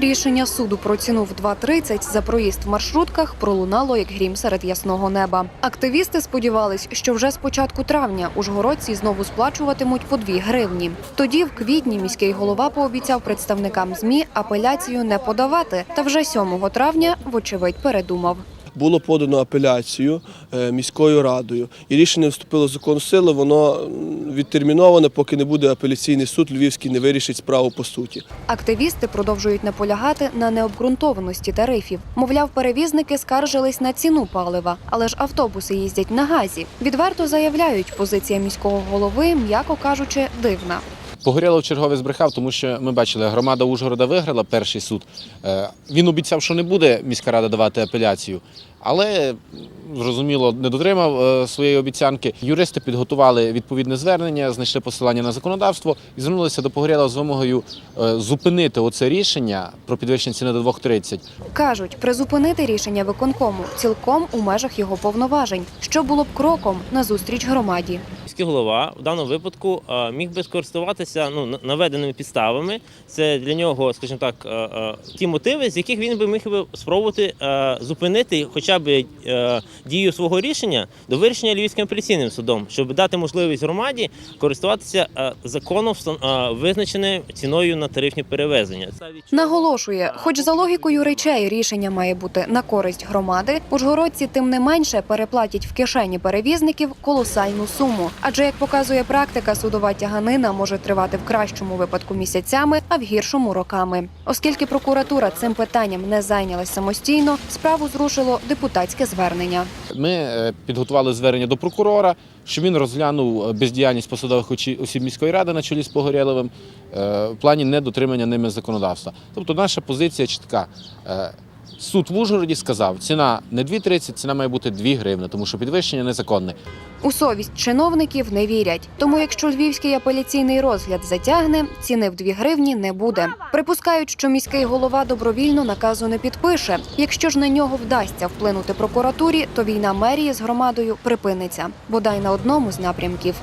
Рішення суду про ціну в 2,30 за проїзд в маршрутках пролунало як грім серед ясного неба. Активісти сподівались, що вже з початку травня ужгородці знову сплачуватимуть по 2 гривні. Тоді, в квітні, міський голова пообіцяв представникам змі апеляцію не подавати. Та вже 7 травня, вочевидь, передумав. Було подано апеляцію е, міською радою, і рішення вступило в законну силу. Воно відтерміноване, поки не буде апеляційний суд Львівський не вирішить справу по суті. Активісти продовжують наполягати на необґрунтованості тарифів. Мовляв, перевізники скаржились на ціну палива, але ж автобуси їздять на газі. Відверто заявляють, позиція міського голови, м'яко кажучи, дивна. Погорєлов чергове збрехав, тому що ми бачили, громада Ужгорода виграла перший суд. Е, Він обіцяв, що не буде міська рада давати апеляцію, але зрозуміло не дотримав е, своєї обіцянки. Юристи підготували відповідне звернення, знайшли посилання на законодавство і звернулися до Погорєлова з вимогою е, зупинити оце рішення про підвищення ціни до 2,30. Кажуть, призупинити рішення виконкому цілком у межах його повноважень, що було б кроком назустріч громаді. Міський голова в даному випадку е, міг би скористуватися ну, наведеними підставами. Це для нього, скажімо так, е, е, ті мотиви, з яких він би міг би спробувати зупинити хоча б дію свого рішення до вирішення Львівським апеляційним судом, щоб дати можливість громаді користуватися законом визначеною ціною на тарифні перевезення. Наголошує, хоч за логікою речей рішення має бути на користь громади, ужгородці тим не менше переплатять в кишені перевізників колосальну суму. Адже як показує практика, судова тяганина може тривати в кращому випадку місяцями, а в гіршому роками. Оскільки прокуратура цим питанням не зайнялась самостійно, справу зрушило депутатське звернення. Ми е, підготували звернення до прокурора, щоб він розглянув е, бездіяльність посадових осіб міської ради на чолі з Погорєловим е, в плані недотримання ними законодавства. Тобто наша позиція чітка. Суд в Ужгороді сказав, ціна не 2,30, ціна має бути 2 гривни, тому що підвищення незаконне. У совість чиновників не вірять. Тому, якщо львівський апеляційний розгляд затягне, ціни в 2 гривні не буде. Припускають, що міський голова добровільно наказу не підпише. Якщо ж на нього вдасться вплинути прокуратурі, то війна мерії з громадою припиниться, бодай на одному з напрямків.